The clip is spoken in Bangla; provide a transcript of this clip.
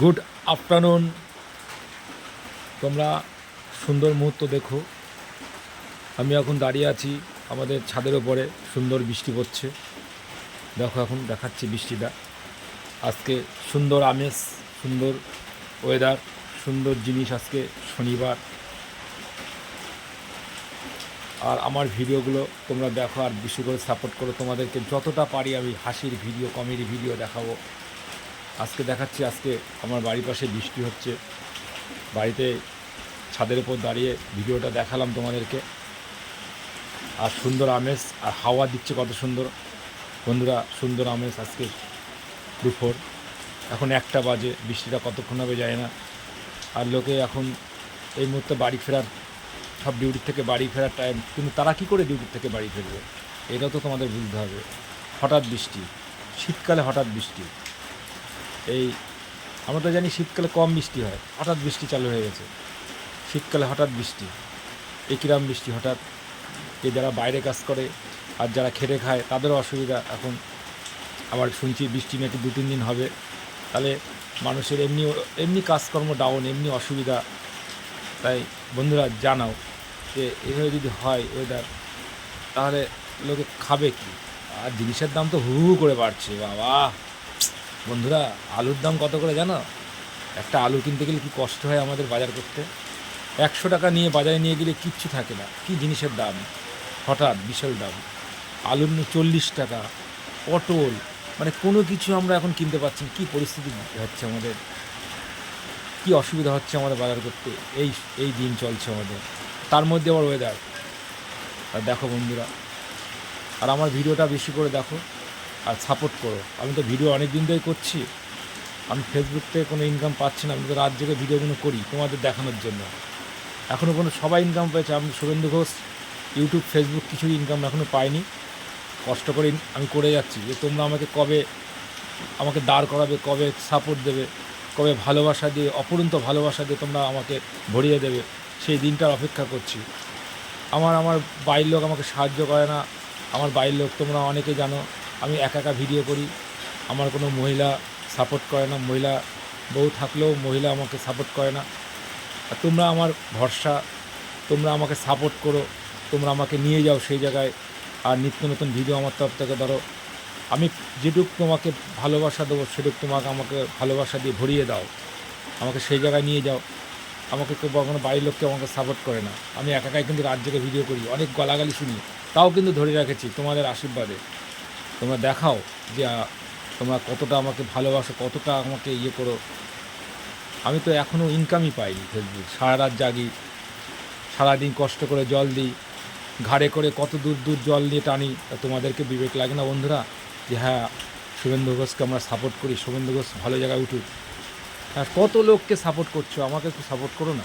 Good afternoon. তোমরা সুন্দর মুহূর্ত দেখো। আমি এখন দাঁড়িয়ে আছি আমাদের ছাদের ওপরে, সুন্দর বৃষ্টি পড়ছে। দেখো এখন দেখাচ্ছি বৃষ্টিটা। আজকে সুন্দর আমেজ, সুন্দর ওয়েদার সুন্দর জিনিস আজকে শনিবার। আর আমার ভিডিওগুলো তোমরা দেখো আর বেশি করে সাপোর্ট করো। তোমাদেরকে যতটা পারি আমি হাসির ভিডিও কমেডি ভিডিও দেখাবো। আজকে দেখাচ্ছি, আজকে আমার বাড়ির পাশে বৃষ্টি হচ্ছে। বাড়িতে ছাদের উপর দাঁড়িয়ে ভিডিওটা দেখালাম তোমাদেরকে। আর সুন্দর আমেজ, আর হাওয়া দিচ্ছে কত সুন্দর। বন্ধুরা, সুন্দর আমেজ আজকে দুপুর। এখন একটা বাজে, বৃষ্টিটা কতক্ষণ হবে যায় না। আর লোকে এখন এই মুহূর্তে বাড়ি ফেরার, সব ডিউটির থেকে বাড়ি ফেরার টাইম কিন্তু তারা কি করে ডিউটির থেকে বাড়ি ফিরবে? এটাও তো তোমাদের বুঝতে হবে। হঠাৎ বৃষ্টি, শীতকালে হঠাৎ বৃষ্টি। এই, আমরা তো জানি শীতকালে কম বৃষ্টি হয়, হঠাৎ বৃষ্টি চালু হয়ে গেছে। শীতকালে হঠাৎ বৃষ্টি, এই কিরাম বৃষ্টি হঠাৎ যে যারা বাইরে কাজ করে আর যারা খেটে খায়, তাদেরও অসুবিধা এখন। আবার শুনছি বৃষ্টি নাকি দু, তিন দিন হবে। তাহলে মানুষের এমনি এমনি কাজকর্ম ডাউন এমনি অসুবিধা। তাই বন্ধুরা জানাও যে এভাবে যদি হয় ওয়েদার তাহলে লোকে খাবে কি? আর জিনিসের দাম তো হু হু করে বাড়ছে, বাবা। বন্ধুরা, আলুর দাম কত করে জানো? একটা আলু কিনতে গেলে কি কষ্ট হয় আমাদের বাজার করতে? একশো টাকা নিয়ে বাজারে নিয়ে গেলে কিচ্ছু থাকে না। কি জিনিসের দাম? হঠাৎ বিশাল দাম। আলুর নিয়ে চল্লিশ টাকা। পটল। মানে কোনো কিছু আমরা এখন কিনতে পারছি। কি পরিস্থিতি হচ্ছে আমাদের? কি অসুবিধা হচ্ছে আমাদের বাজার করতে? এই এই দিন চলছে আমাদের। তার মধ্যে আবার ওয়েদার আর দেখো বন্ধুরা, আর আমার ভিডিওটা বেশি করে দেখো। আর সাপোর্ট করো। আমি তো ভিডিও অনেক দিন ধরেই করছি। আমি ফেসবুক থেকে কোনো ইনকাম পাচ্ছি না। আমি তো রাত জেগে ভিডিওগুলো করি তোমাদের দেখানোর জন্য। এখনও কোনো সবাই ইনকাম পেয়েছে। আমি শুভেন্দু ঘোষ ইউটিউব ফেসবুক কিছুই ইনকাম এখনও পাইনি। কষ্ট করে আমি করে যাচ্ছি যে তোমরা আমাকে কবে আমাকে দাঁড় করাবে, কবে সাপোর্ট দেবে, কবে ভালোবাসা দিয়ে, অপরন্ত ভালোবাসা দিয়ে তোমরা আমাকে ভরিয়ে দেবে, সেই দিনটার অপেক্ষা করছি। আমার আমার বাড়ির লোক আমাকে সাহায্য করে না। আমার বাড়ির লোক তোমরা অনেকে জানো। আমি একা একা ভিডিও করি। আমার কোনো মহিলা সাপোর্ট করে না। মহিলা বউ থাকলেও মহিলা আমাকে সাপোর্ট করে না। আর তোমরা আমার ভরসা, তোমরা আমাকে সাপোর্ট করো, তোমরা আমাকে নিয়ে যাও সেই জায়গায়। আর নিত্য নতুন ভিডিও আমার তরফ থেকে ধরো। আমি যেটুক তোমাকে ভালোবাসা দেবো, সেটুক তোমাকে আমাকে ভালোবাসা দিয়ে ভরিয়ে দাও। আমাকে সেই জায়গায় নিয়ে যাও। আমাকে কেউ কখনো বাড়ির লোককে আমাকে সাপোর্ট করে না। আমি একা একাই কিন্তু জেগে ভিডিও করি। অনেক গলাগালি শুনি। তাও কিন্তু ধরে রেখেছি তোমাদের আশীর্বাদে। তোমরা দেখাও যে তোমরা কতটা আমাকে ভালোবাসো, কতটা আমাকে ইয়ে করো। আমি তো এখনও ইনকামই পাইনি ফেসবুক সারা রাত জাগি, সারাদিন কষ্ট করে জল দিই, ঘাড়ে করে কত দূর দূর জল নিয়ে টানি তোমাদেরকে বিবেক লাগে না বন্ধুরা? যে হ্যাঁ শুভেন্দু ঘোষকে আমরা সাপোর্ট করি, শুভেন্দু ঘোষ ভালো জায়গায় উঠুক। হ্যাঁ কত লোককে সাপোর্ট করছ? আমাকে একটু সাপোর্ট করো না।